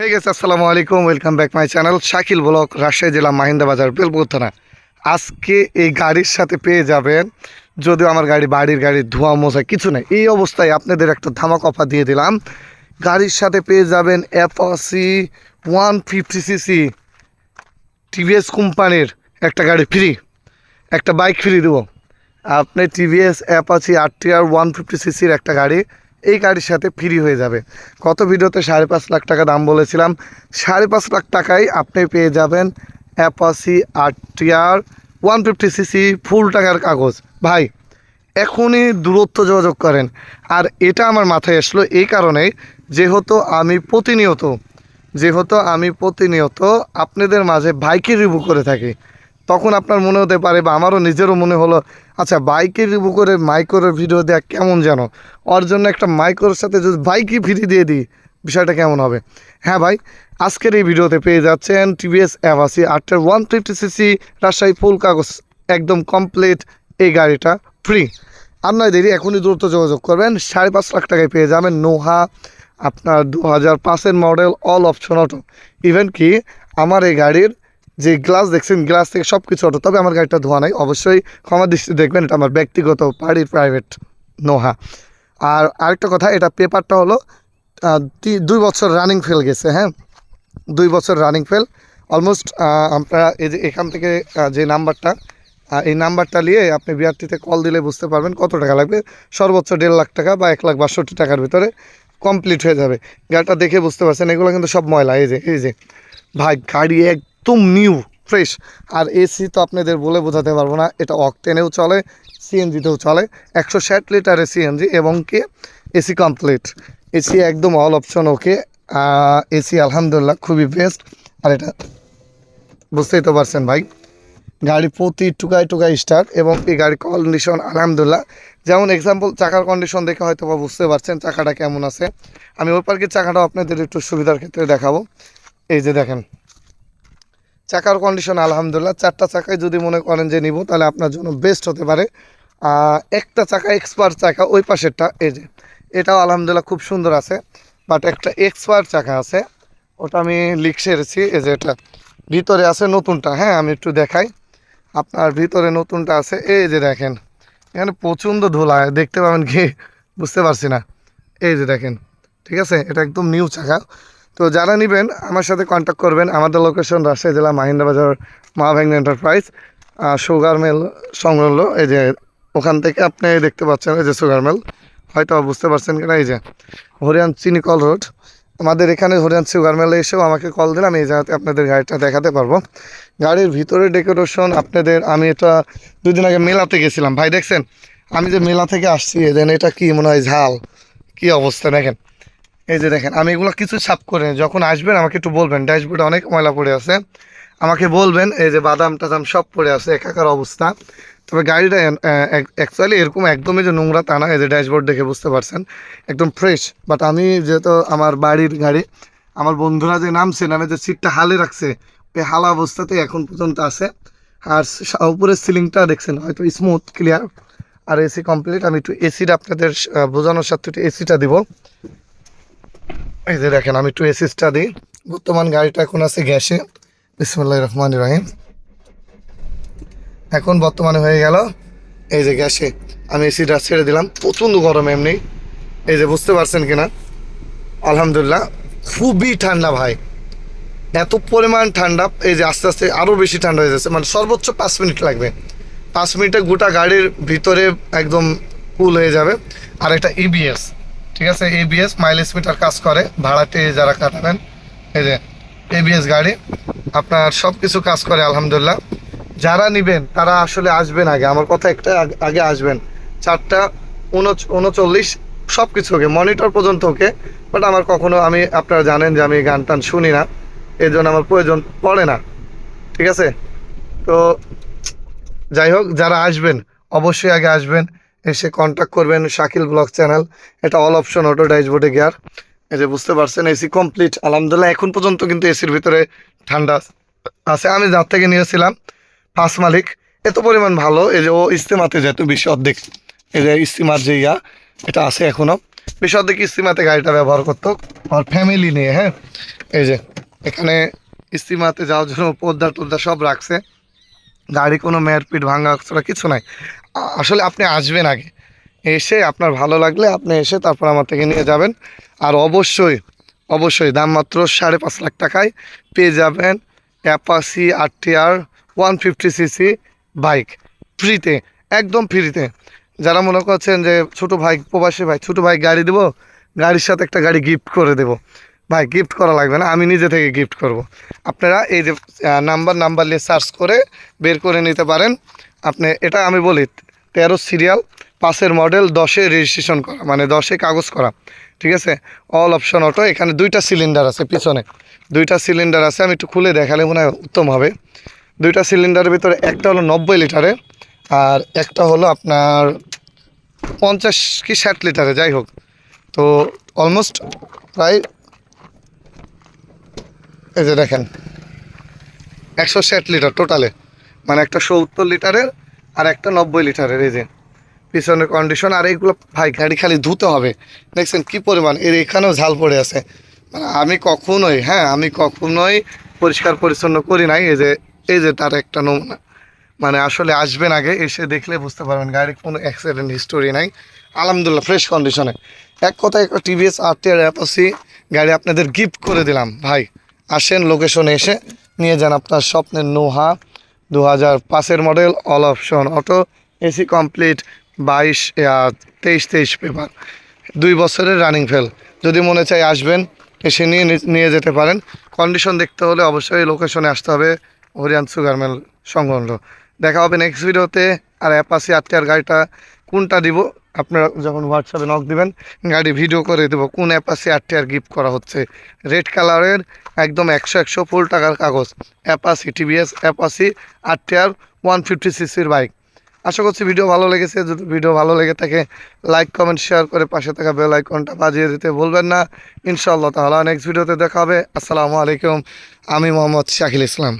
হে গেছে আসসালামু আলাইকুম welcome back my channel Shakil blog Rajshahi জেলা মাহিন্দা বাজার বেলপুর আজকে এই গাড়ির সাথে পেয়ে যাবেন, যদিও আমার গাড়ি বাড়ির গাড়ি ধোয়া মোছা কিছু নেই। এই অবস্থায় আপনাদের একটা ধামাক অফার দিয়ে দিলাম। গাড়ির সাথে পেয়ে যাবেন Apache one fifty CC TVS কোম্পানির একটা গাড়ি ফ্রি একটা বাইক ফ্রি দেবো। আপনি TVS Apache R T R one fifty সিসির একটা গাড়ি এই গাড়ির সাথে ফ্রি হয়ে যাবে। কত ভিডিওতে সাড়ে পাঁচ লাখ টাকা দাম বলেছিলাম। সাড়ে পাঁচ লাখ টাকায় আপনি পেয়ে যাবেন Apache R T R one fifty CC full টাকার কাগজ। ভাই, এখনই দূরত্ব যোগাযোগ করেন। আর এটা আমার মাথায় আসলো এই কারণে যেহেতু আমি প্রতিনিয়ত, যেহেতু আমি প্রতিনিয়ত আপনাদের মাঝে বাইকের রিভিউ করে থাকি। তখন আপনার মনে হতে পারে বা আমারও নিজেরও মনে হলো আচ্ছা বাইকের করে মাইক্রোর ভিডিও দেওয়া কেমন যেন? ওর জন্য একটা মাইক্রোর সাথে যদি বাইকই ফ্রি দিয়ে দিই, বিষয়টা কেমন হবে? হ্যাঁ ভাই, আজকের এই ভিডিওতে পেয়ে যাচ্ছেন টিভিএস অ্যাভাসি আটটার one fifty CC Rajshahi full কাগজ, একদম কমপ্লিট এই গাড়িটা ফ্রি আপনার দেরি, এখনই দ্রুত যোগাযোগ করবেন, সাড়ে পাঁচ লাখ টাকায় পেয়ে যাবেন নোহা, আপনার দু হাজার পাঁচের model all option auto even কি, আমার এই গাড়ির যে গ্লাস দেখছেন, গ্লাস থেকে সব কিছু অটো, তবে আমার গাড়িটা ধোয়া নাই। অবশ্যই ক্ষমা দৃষ্টি দেখবেন, এটা আমার ব্যক্তিগত বাড়ির প্রাইভেট নোহা। আর আরেকটা কথা, এটা পেপারটা হলো দুই বছর রানিং ফেল গেছে হ্যাঁ? দুই বছর রানিং ফেল অলমোস্ট আপনারা এই যে এখান থেকে যে নাম্বারটা এই নাম্বারটা নিয়ে আপনি বিআরটিতে কল দিলে বুঝতে পারবেন কত টাকা লাগবে। সর্বোচ্চ দেড় লাখ টাকা বা এক লাখ বাষট্টি টাকার ভিতরে কমপ্লিট হয়ে যাবে। গাড়িটা দেখে বুঝতে পারছেন, এগুলো কিন্তু সব ময়লা, এই যে এই যে। ভাই, গাড়ি একদম নিউ ফ্রেশ আর এসি তো আপনাদের বলে বোঝাতে পারব না, এটা অকটেনেও চলে সিএনজিতেও চলে, একশো ষাট লিটারের সিএনজি এবং কি এসি কমপ্লিট এসি একদম অল অপশন ওকে এসি আলহামদুলিল্লাহ খুবই বেস্ট আর এটা, বুঝতেই তো পারছেন ভাই, গাড়ি প্রতি টুকায় টুকায় স্টার্ট এবং এই গাড়ির কন্ডিশন আলহামদুলিল্লাহ। যেমন এক্সাম্পল চাকার কন্ডিশন দেখে হয়তো বা বুঝতে পারছেন চাকাটা কেমন আছে। আমি ওই পার্কের চাকাটাও আপনাদের একটু সুবিধার ক্ষেত্রে দেখাবো। এই যে দেখেন চাকার কন্ডিশন আলহামদুলিল্লাহ। চারটা চাকায় যদি মনে করেন যে নিব, তাহলে আপনার জন্য বেস্ট হতে পারে। একটা চাকা এক্সপার্ট চাকা ওই পাশেরটা, এই যে, এটাও আলহামদুলিল্লাহ খুব সুন্দর আছে। বাট একটা এক্সপার্ট চাকা আছে, ওটা আমি লিখ সেরেছি এই যে এটা ভিতরে আছে নতুনটা। হ্যাঁ আমি একটু দেখাই। আপনার ভিতরে নতুনটা আছে, এই যে দেখেন। এখানে প্রচণ্ড ধুলা, দেখতে পাবেন কি? বুঝতে পারছি না। এই যে দেখেন, ঠিক আছে? এটা একদম নিউ চাকা। তো যারা নেবেন, আমার সাথে কন্ট্যাক্ট করবেন। আমাদের লোকেশন রাজশাহী জেলা মাহিন্দা বাজার ভ্যাংন এন্টারপ্রাইজ সুগার মেল সংলগ্ন। এই যে, ওখান থেকে আপনি দেখতে পাচ্ছেন, এই যে সুগার মিল হয়তো বুঝতে পারছেন কিনা, এই যে, হরিয়ান চিনি কল রোড। আমাদের এখানে হরিয়ান সুগার মেলে এসেও আমাকে কল দিলাম, এই জায়গাতে আপনাদের গাড়িটা দেখাতে পারব। গাড়ির ভিতরে ডেকোরেশন আপনাদের, আমি এটা দুদিন আগে মেলাতে গেছিলাম। ভাই, দেখছেন? আমি যে মেলা থেকে আসছি দেন এটা কি মনে হয় ঝাল? কি অবস্থা, দেখেন। এই যে দেখেন, আমি এগুলো কিছু ছাপ করে যখন আসবেন আমাকে একটু বলবেন, ড্যাশবোর্ডে অনেক ময়লা পড়ে আছে। আমাকে বলবেন, এই যে বাদাম টাদাম সব পড়ে আছে, একাকার অবস্থা। তবে গাড়িটা অ্যাকচুয়ালি এরকম একদমই যে নোংরা তা না, এই যে ড্যাশবোর্ড দেখে বুঝতে পারছেন। একদম ফ্রেশ বাট আমি যেহেতু আমার বাড়ির গাড়ি, আমার বন্ধুরা যে নামছে, নামে যে সিটটা হালে রাখছে ওই হালা অবস্থাতে এখন পর্যন্ত আছে। আর উপরের সিলিংটা দেখছেন, হয়তো স্মুথ ক্লিয়ার আর এসি কমপ্লিট আমি একটু এসিটা আপনাদের বোঝানোর সাথে একটু এসিটা দিব। এই যে দেখেন, আমি একটু এসিসটা দিই। বর্তমান গাড়িটা এখন আছে গ্যাসে। বিসমুল্লাহ রহমান রাহিম। এখন বর্তমানে হয়ে গেল এই যে গ্যাসে। আমি এসিটা ছেড়ে দিলাম। প্রচণ্ড গরম এমনি। এই যে বুঝতে পারছেন কিনা? আলহামদুলিল্লাহ। খুবই ঠান্ডা ভাই। এত পরিমাণ ঠান্ডা। এই যে আস্তে আস্তে আরও বেশি ঠান্ডা হয়ে যাচ্ছে। মানে সর্বোচ্চ পাঁচ মিনিট লাগবে। পাঁচ মিনিটে গোটা গাড়ির ভিতরে একদম কুল হয়ে যাবে। আর একটা ইবিএস ঠিক আছে এবিএস মাইলেজ মিটার কাজ করে, ভাড়াতে যারা কাটাবেন এই যে এবিএস গাড়ি, আপনার সব কিছু কাজ করে, আলহামদুলিল্লাহ। যারা নেবেন, তারা আসলে আসবেন আগে। আমার কথা একটা আগে আসবেন। চারটা, উনচ- উনচল্লিশ সব কিছু ওকে, মনিটর পর্যন্ত ওকে। বাট আমার কখনো, আমি, আপনারা জানেন যে আমি গান টান শুনি না। এই জন্য আমার প্রয়োজন পড়ে না। ঠিক আছে? তো, যাই হোক, যারা আসবেন, অবশ্যই আগে আসবেন। এসে কন্ট্যাক্ট করবেন শাকিল ব্লগ চ্যানেল। এটা অল অপশন অটো ড্যাশবোর্ডে গিয়ার এই যে বুঝতে পারছেন এসি কমপ্লিট আলহামদুলিল্লাহ, এখন পর্যন্ত কিন্তু এসির ভিতরে ঠান্ডা আছে। আমি যার থেকে নিয়েছিলাম, পাঁচ মালিক। এত পরিমাণ ভালো, এই যে ও ইস্তেমাতে যেত বেশি অর্ধেক, এই যে ইস্তিমার যে ইয়া, এটা আছে এখনও বেশি অর্ধেক ইস্তিমাতে গাড়িটা ব্যবহার করতো। আর ফ্যামিলি নিয়ে হ্যাঁ? এই যে, এখানে ইস্তিমাতে যাওয়ার জন্য পদ্মা টদ্দা সব রাখছে। গাড়ি কোনো মেয়ারপিট ভাঙা কিছু নাই। আসলে আপনি আসবেন আগে। এসে আপনার ভালো লাগলে আপনি এসে তারপর আমার থেকে নিয়ে যাবেন। আর অবশ্যই অবশ্যই দাম মাত্র সাড়ে পাঁচ লাখ টাকায় পেয়ে যাবেন Apache R one fifty CC bike. ফ্রিতে, একদম ফ্রিতে। যারা মনে করছেন যে ছোটো ভাই, প্রবাসী ভাই, ছোটো ভাই গাড়ি দেবো, গাড়ির সাথে একটা গাড়ি গিফট করে দেবো। ভাই গিফট করা লাগবে না, আমি নিজে থেকে গিফট করব। আপনারা এই যে নাম্বার নাম্বার নিয়ে সার্চ করে বের করে নিতে পারেন। আপনি, এটা আমি বলি তেরো সিরিয়াল, পাঁচের মডেল, দশে রেজিস্ট্রেশন করা মানে দশে কাগজ করা, ঠিক আছে? অল অপশন অটো এখানে দুইটা সিলিন্ডার আছে পিছনে। দুইটা সিলিন্ডার আছে, আমি একটু খুলে দেখালে মনে হয় উত্তম হবে। দুইটা সিলিন্ডারের ভিতরে একটা হলো নব্বই লিটারে আর একটা হলো আপনার পঞ্চাশ কি ষাট লিটারে যাই হোক। তো অলমোস্ট প্রায় এই যে দেখেন, একশো ষাট লিটার টোটালে মানে একটা সত্তর লিটারের আর একটা নব্বই লিটারের এই যে পিছনের কন্ডিশন আর এইগুলো ভাই গাড়ি খালি ধুতে হবে। দেখছেন কি পরিমাণ? এর এখানেও ঝাল পড়ে আছে। মানে আমি কখনোই হ্যাঁ আমি কখনোই পরিষ্কার পরিচ্ছন্ন করি নাই। এই যে এই যে তার একটা নমুনা। মানে আসলে আসবেন আগে, এসে দেখলে বুঝতে পারবেন গাড়ির কোনো অ্যাক্সিডেন্ট হিস্টোরি নাই। আলহামদুলিল্লাহ ফ্রেশ কন্ডিশনে এক কথায় একটা টিভিএস আর টি আর অ্যাপাসি গাড়ি আপনাদের গিফট করে দিলাম। ভাই, আসেন লোকেশনে এসে, নিয়ে যান আপনার স্বপ্নের নোহা। দু হাজার পাঁচের model all option auto AC complete বাইশ তেইশ তেইশ পেপার দুই বছরের রানিং ফেল যদি মনে চাই আসবেন, এসে নিয়ে নিয়ে যেতে পারেন। কন্ডিশন দেখতে হলে অবশ্যই লোকেশনে আসতে হবে। হরিয়ান সুগার সংগ্রহ দেখা হবে নেক্সট ভিডিওতে আর অ্যাপাসি আটটার গাড়িটা কোনটা দিব আপনারা যখন হোয়াটসঅ্যাপে নক দিবেন, গাড়ি ভিডিও করে দেবো, কোন অ্যাপাসি আটটার গিফট করা হচ্ছে। রেড কালারের একদম একশো একশো ফুল টাকার কাগজ। অ্যাপাসি টিভিএস অ্যাপাসি আটটার ওয়ান ফিফটি সিসির বাইক আশা করছি ভিডিও ভালো লেগেছে। যদি ভিডিও ভালো লেগে থাকে লাইক কমেন্ট শেয়ার করে পাশে থাকা বেল আইকনটা বাজিয়ে দিতে ভুলবেন না। ইনশাআল্লাহ তাহলে নেক্সট ভিডিওতে দেখা হবে। আসসালামু আলাইকুম। আমি মোহাম্মদ শাকিল ইসলাম।